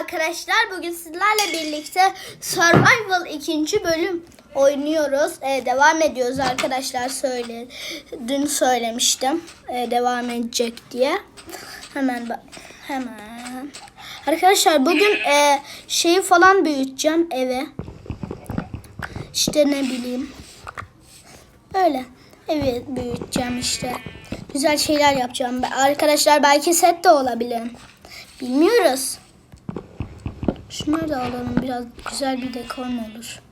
arkadaşlar. Bugün sizlerle birlikte Survival 2. bölüm oynuyoruz. Ee, devam ediyoruz arkadaşlar. Söyle, dün söylemiştim. Ee, devam edecek diye. Hemen bak. Hemen. Arkadaşlar bugün e, şeyi falan büyüteceğim eve. İşte ne bileyim. Öyle. Evi büyüteceğim işte. Güzel şeyler yapacağım. Arkadaşlar belki set de olabilir. Bilmiyoruz. Şunları da alalım. Biraz güzel bir dekor mu olur?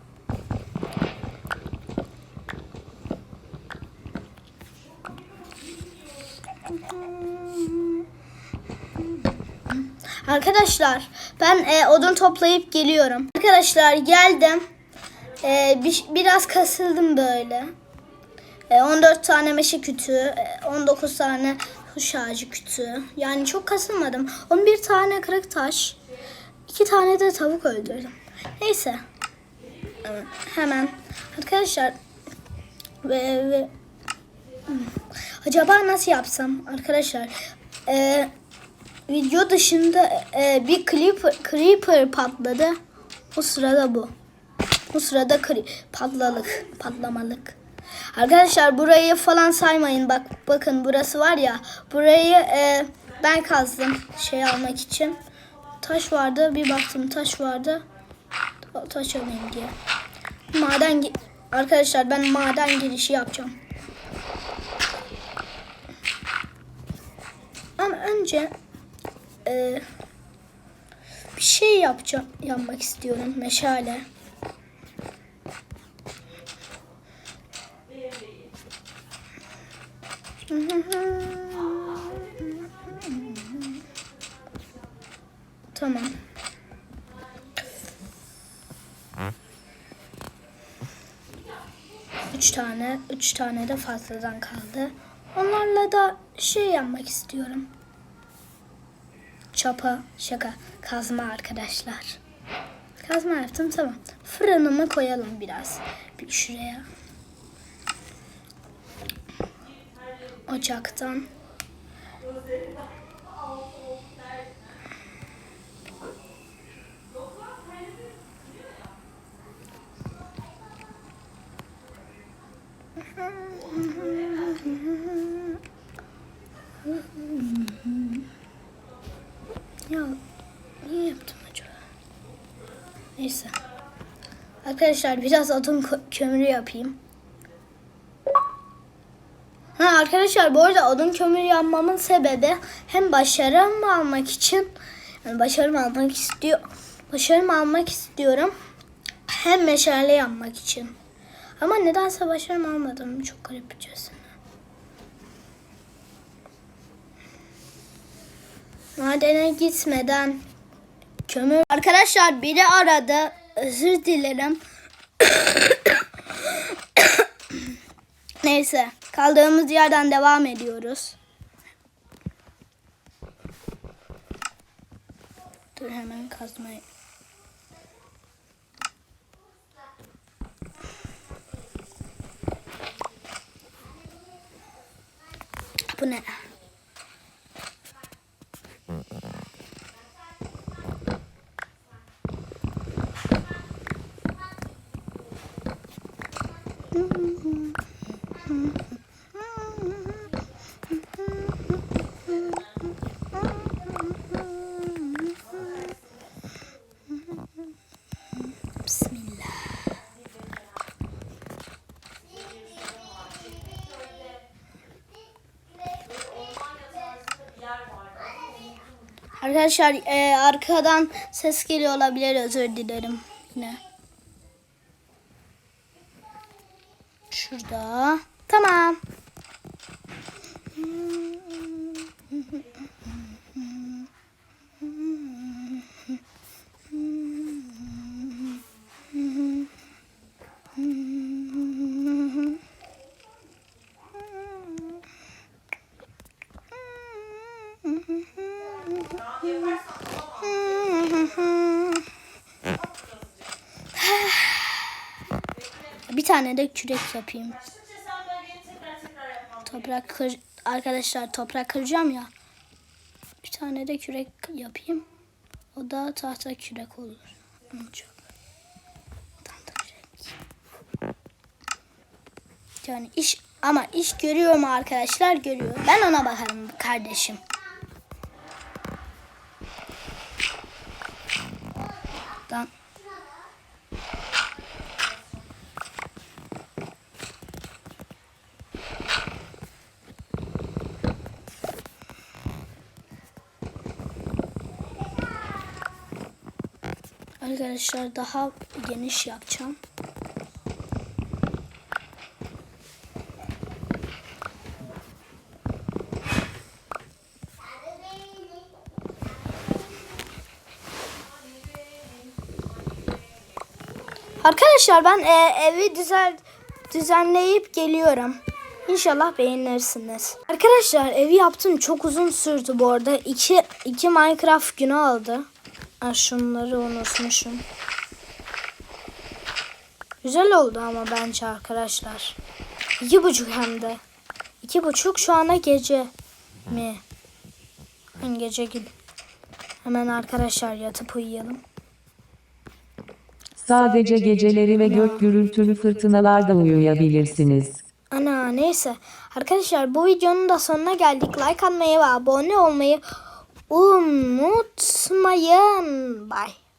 Arkadaşlar ben e, odun toplayıp geliyorum. Arkadaşlar geldim. E, bir, biraz kasıldım böyle. E, 14 tane meşe kütüğü, e, 19 tane kuş ağacı kütüğü. Yani çok kasılmadım. 11 tane kırık taş, 2 tane de tavuk öldürdüm. Neyse. Hemen. Arkadaşlar ve, ve acaba nasıl yapsam arkadaşlar? E, video dışında e, bir creeper, creeper patladı. O sırada bu. Bu sırada patlalık, patlamalık. Arkadaşlar burayı falan saymayın. Bak bakın burası var ya. Burayı e, ben kazdım şey almak için. Taş vardı. Bir baktım taş vardı. Ta- Taş alayım diye. Maden arkadaşlar ben maden girişi yapacağım. Ama önce e, bir şey yapacağım, yapmak istiyorum. Meşale. Tamam. Üç tane, üç tane de fazladan kaldı. Onlarla da şey yapmak istiyorum. Çapa, şaka, kazma arkadaşlar. Kazma yaptım tamam. Fırınımı koyalım biraz. Bir şuraya. Ocaktan. Neyse. Arkadaşlar biraz odun kömürü yapayım. Ha arkadaşlar bu arada odun kömürü yapmamın sebebi hem başarımı almak için yani başarımı almak istiyor başarımı almak istiyorum hem meşale yapmak için. Ama nedense başarımı almadım. Çok garipçesine. Madene gitmeden kömür... Arkadaşlar biri aradı. Özür dilerim. Neyse. Kaldığımız yerden devam ediyoruz. Dur hemen kazmayı. Bu ne? Arkadaşlar e, arkadan ses geliyor olabilir özür dilerim yine. Şurada. Tamam. Bir tane de kürek yapayım. Toprak kır arkadaşlar toprak kıracağım ya. Bir tane de kürek yapayım. O da tahta kürek olur. Çok. Yani iş ama iş görüyor mu arkadaşlar? Görüyor. Ben ona bakarım kardeşim. Arkadaşlar daha geniş yapacağım. Arkadaşlar ben e, evi düzel düzenleyip geliyorum. İnşallah beğenirsiniz. Arkadaşlar evi yaptım çok uzun sürdü bu arada. İki, iki Minecraft günü aldı. Ha, şunları unutmuşum. Güzel oldu ama bence arkadaşlar. İki buçuk hem de. İki buçuk şu ana gece mi? Ben gece gibi. Hemen arkadaşlar yatıp uyuyalım. Sadece geceleri ve gök gürültülü fırtınalarda uyuyabilirsiniz. Ana neyse. Arkadaşlar bu videonun da sonuna geldik. Like atmayı ve abone olmayı unutmayın. Bye.